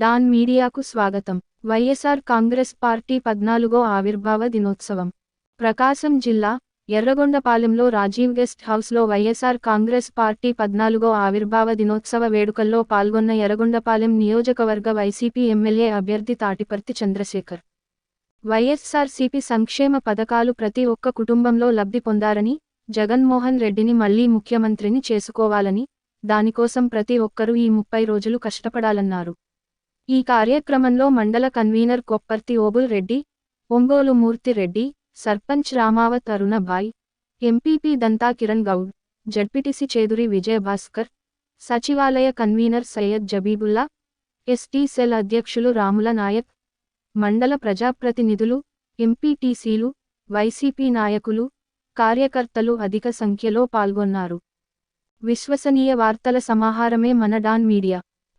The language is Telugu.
డాన్ మీడియాకు స్వాగతం. వైఎస్ఆర్ కాంగ్రెస్ పార్టీ పద్నాలుగో ఆవిర్భావ దినోత్సవం. ప్రకాశం జిల్లా ఎర్రగొండపాలెంలో రాజీవ్ గెస్ట్ హౌస్లో వైఎస్ఆర్ కాంగ్రెస్ పార్టీ పద్నాలుగో ఆవిర్భావ దినోత్సవ వేడుకల్లో పాల్గొన్న ఎర్రగొండపాలెం నియోజకవర్గ వైసీపీ ఎమ్మెల్యే అభ్యర్థి తాటిపర్తి చంద్రశేఖర్. వైఎస్ఆర్సీపీ సంక్షేమ పథకాలు ప్రతి ఒక్క కుటుంబంలో లబ్ధి పొందారని జగన్మోహన్ రెడ్డిని మళ్ళీ ముఖ్యమంత్రిని చేసుకోవాలని దానికోసం ప్రతి ఒక్కరూ ఈ ముప్పై రోజులు కష్టపడాలన్నారు. ఈ కార్యక్రమంలో మండల convener Kopparthi Obul Reddy Ongole Murthyreddy sarpanch Ramavath Arunabhai MPP Dantha Kiran Goud ZPTC Chedhuri Vijayabhaskar సచివాలయ convener Syed Jabibulla ST cell అధ్యక్షులు రాముల నాయక్ మండల ప్రజాప్రతినిధులు ఎంపీటీసీలు వైసీపీ నాయకులు కార్యకర్తలు అధిక సంఖ్యలో పాల్గొన్నారు. విశ్వసనీయ వార్తల సమాహారమే మన డాన్ మీడియా.